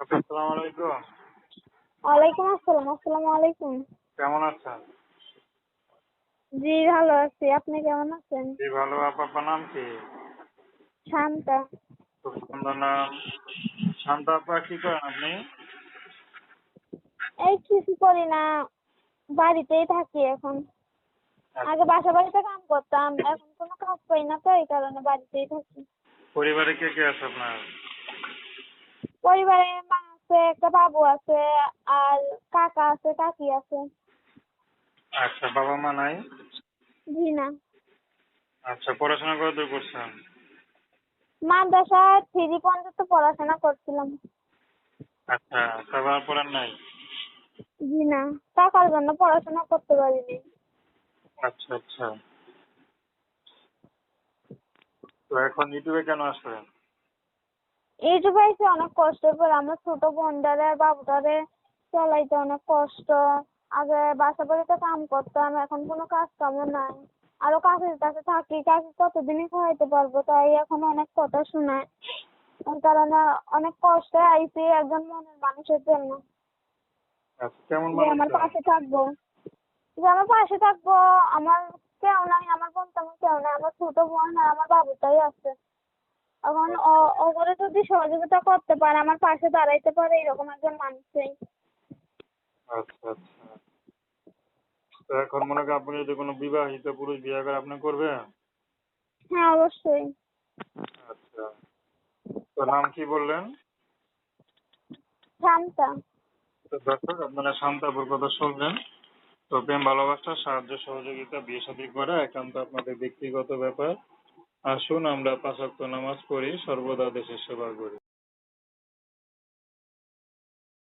আসসালামু আলাইকুম। ওয়ালাইকুম আসসালাম আসসালামু আলাইকুম। কেমন আছেন? জি ভালো আছি। আপনি কেমন আছেন? জি ভালো। আপনার নাম কি? শান্তা। খুব সুন্দর নাম। শান্তা আপা কি করেন আপনি? এই কিছু করি না। বাড়িতেই থাকি এখন। আগে বাসা বাড়িতে কাম করতাম। এখন কোনো কাজ পাই না তো এই কারণে বাড়িতেই থাকি। পরিবারে কে কে আছে আপনার? পরিবারে মা আছে একটা বাবু আছে আর কাকা আছে কাকি আছে। আচ্ছা বাবা মা নাই? জি না। আচ্ছা পড়াশোনা কত দূর করছেন? মাদ্রাসা থ্রি পর্যন্ত পড়াশোনা করছিলাম। আচ্ছা তারপর পড়ার নাই? জি না। টাকার জন্য পড়াশোনা করতে পারিনি। আচ্ছা আচ্ছা। তো এখন ইউটিউবে কেন আসলেন? ইউটিউবে এসে অনেক কষ্টের পর আমার ছোট বোনটারে বাবুটারে চালাইতে অনেক কষ্ট। আগে বাসা বাড়িতে কাম করতাম এখন কোনো কাজ কামও নাই। আরও কাকির কাছে থাকি কাকি কতদিনই খাওয়াইতে পারব তাই এখন অনেক কথা শোনায় তার কারণে অনেক কষ্টে আইছি একজন মনের মানুষের জন্য। আচ্ছা যে আমার পাশে থাকব। যে আমার পাশে থাকব আমার কেউ নাই আমার বোন তেমন কেউ নাই আমার ছোট বোন আর আমার বাবুটাই আছে। এখন ও- ওগুলো যদি সহযোগিতা করতে পারে আমার পাশে দাঁড়াইতে পারে এরকম একজন মানুষ চাই আচ্ছা আচ্ছা। তো এখন মনে করেন আপনি যদি কোনো বিবাহিত পুরুষ বিয়ে করে আপনি করবেন? হ্যাঁ অবশ্যই। আচ্ছা। তো নাম কি বললেন? শান্তা। তো দর্শক আপনারা শান্তাপুর কথা শুনলেন। তো প্রেম ভালোবাসা সাহায্য সহযোগিতা বিয়ে শাদী করা একান্ত আপনাদের ব্যক্তিগত ব্যাপার। আসুন আমরা পাঁচ ওয়াক্ত নামাজ পড়ি সর্বদা দেশের সেবা করি।